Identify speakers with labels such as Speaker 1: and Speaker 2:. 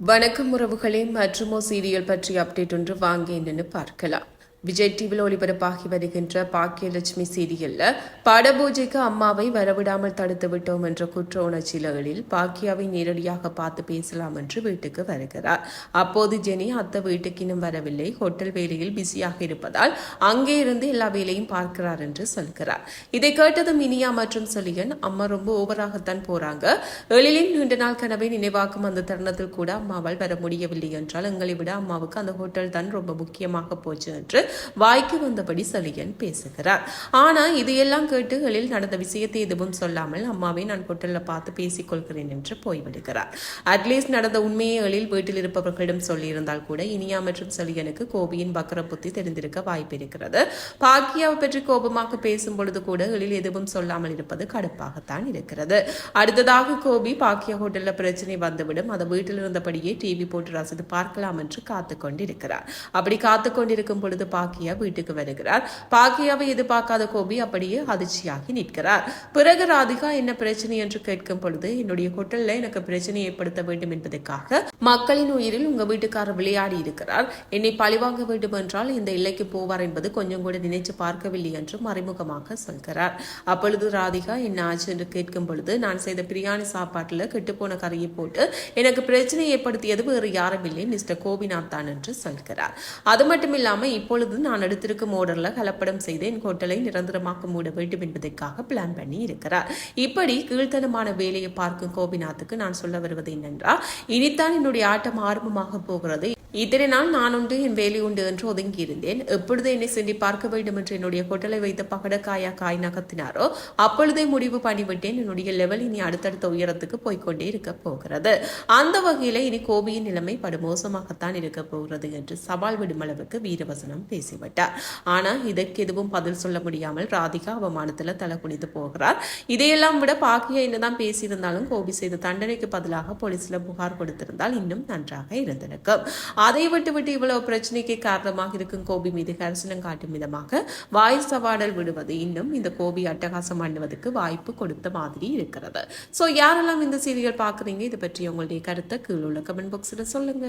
Speaker 1: வணக்கம் உறவுகளே. மற்றுமோ சீரியல் பற்றிய அப்டேட் ஒன்று வாங்க என்னன்னு பார்க்கலாம். விஜய் டிவியில் ஒளிபரப்பாகி வருகின்ற பாக்கியலட்சுமி சீரியல்ல படபூஜைக்கு அம்மாவை வரவிடாமல் தடுத்து விட்டோம் என்ற குற்ற உணர்ச்சிகளில் பாக்கியாவை நேரடியாக பார்த்து பேசலாம் என்று வீட்டுக்கு வருகிறார். அப்போது ஜெனி அத்தை வீட்டுக்கு இன்னும் வரவில்லை. ஹோட்டல் வேலையில் பிஸியாக இருப்பதால் அங்கே இருந்து எல்லா வேலையும் பார்க்கிறார் என்று சொல்கிறார். இதை கேட்டதும் இனியா மற்றும் செலியன் அம்மா ரொம்ப ஓவராகத்தான் போறாங்க. எழிலின் நீண்ட நாள் கனவை நினைவாக்கும் அந்த தருணத்தில் கூட அம்மாவால் வர முடியவில்லை என்றால் எங்களை விட அம்மாவுக்கு அந்த ஹோட்டல் தான் ரொம்ப முக்கியமாக போச்சு என்று வாய்க்கு வந்தபடி சலியன் பேசுகிறார். ஆனால் இதையெல்லாம் கேட்டுகளில் நடந்த விஷயத்தை எதுவும் சொல்லாமல் அம்மாவை நான் ஹோட்டல்ல பார்த்து பேசிக்கொள்கிறேன் என்று போய்விடுகிறார். அட்லீஸ்ட் நடந்த உண்மையை எழில் வீட்டில் இருப்பவர்களிடம் சொல்லியிருந்தால் கூட இனியா மற்றும் சலியனுக்கு கோபியின் பக்கர புத்தி தெரிந்திருக்க வாய்ப்பு இருக்கிறது. பாக்கியாவை பற்றி கோபமாக பேசும் பொழுது கூட எழில் எதுவும் சொல்லாமல் இருப்பது கடுப்பாகத்தான் இருக்கிறது. அடுத்ததாக கோபி பாக்கியா ஹோட்டலில் பிரச்சனை வந்துவிடும். அதை வீட்டில் இருந்தபடியே டிவி போட்டு ரசித்து பார்க்கலாம் என்று காத்து கொண்டிருக்கிறார் அப்படி காத்து கொண்டிருக்கும் பொழுது பாக்கியா வீட்டுக்கு வருகிறார். பாக்கியாவை எதிர்பார்க்காத கோபி அப்படியே அதிர்ச்சியாகி நிற்கிறார். பிறகு ராதிகா என்ன பிரச்சனை? என்று கேட்கும் பொழுது என்னுடைய ஹோட்டல்ல எனக்கு பிரச்சனை ஏற்படுத்த வேண்டும் என்பதற்காக மக்களின் உயிரில் உங்க வீட்டுக்காரர் விளையாடி இருக்கிறார். என்னை பழிவாங்க வேண்டும் என்றால் இந்த எல்லைக்கு போவார் என்பது கொஞ்சம் கூட நினைச்சு பார்க்கவில்லை என்று மறைமுகமாக சொல்கிறார். அப்பொழுது ராதிகா என்ன ஆச்சு? என்று கேட்கும் பொழுது நான் செய்த பிரியாணி சாப்பாட்டில் கெட்டுப்போன கறியை போட்டு எனக்கு பிரச்சனை ஏற்படுத்தியது வேறு யாரும் இல்லை மிஸ்டர் கோபிநாத் தான் என்று சொல்கிறார். அது மட்டும் இல்லாம இப்பொழுது நான் எடுத்திருக்கும் ஓர்டரில் கலப்படம் செய்து என் ஹோட்டலை நிரந்தரமாக்க மூட வேண்டும் என்பதற்காக பிளான் பண்ணி இருக்கிறார். இப்படி கீழ்த்தனமான வேலையை பார்க்கும் கோபிநாத்துக்கு நான் சொல்ல வருவது என்னென்றால் இனித்தான் என்னுடைய ஆட்டம் ஆரம்பமாக போகிறது. இத்தனை நாள் நான் உண்டு என் வேலை உண்டு என்று ஒதுங்கியிருந்தேன். எப்பொழுது என்னை சென்று பார்க்க வேண்டும் என்று என்னுடைய கொட்டலை வைத்த பகடக்காயா காய் நகர்த்தினாரோ அப்பொழுதே முடிவு பண்ணிவிட்டேன். என்னுடைய லெவல் இனி அடுத்தடுத்த உயரத்துக்கு போய்க்கொண்டே இருக்க போகிறது. அந்த வகையில் இனி கோபியின் நிலைமை படுமோசமாகத்தான் இருக்க போகிறது என்று சவால் விடும் அளவுக்கு வீரவசனம் பேசிவிட்டார். ஆனால் இதற்கு எதுவும் பதில் சொல்ல முடியாமல் ராதிகா அவமானத்தில் தலை குனிந்து போகிறார். இதையெல்லாம் விட பாக்கியா என்னதான் பேசியிருந்தாலும் கோபி செய்த தண்டனைக்கு பதிலாக போலீஸில் புகார் கொடுத்திருந்தால் இன்னும் நன்றாக இருந்திருக்கும். அதை விட்டு விட்டு இவ்வளவு பிரச்சனைக்கு காரணமாக இருக்கும் கோபி மீது கரிசனம் காட்டும் விதமாக வாய் சவாடல் விடுவது இன்னும் இந்த கோபி அட்டகாசம் பண்ணுவதற்கு வாய்ப்பு கொடுத்த மாதிரி இருக்கிறது. ஸோ யாரெல்லாம் இந்த சீரியல் பார்க்குறீங்க? இதை பற்றி உங்களுடைய கருத்தை கீழே உள்ள கமெண்ட் பாக்ஸில் சொல்லுங்க.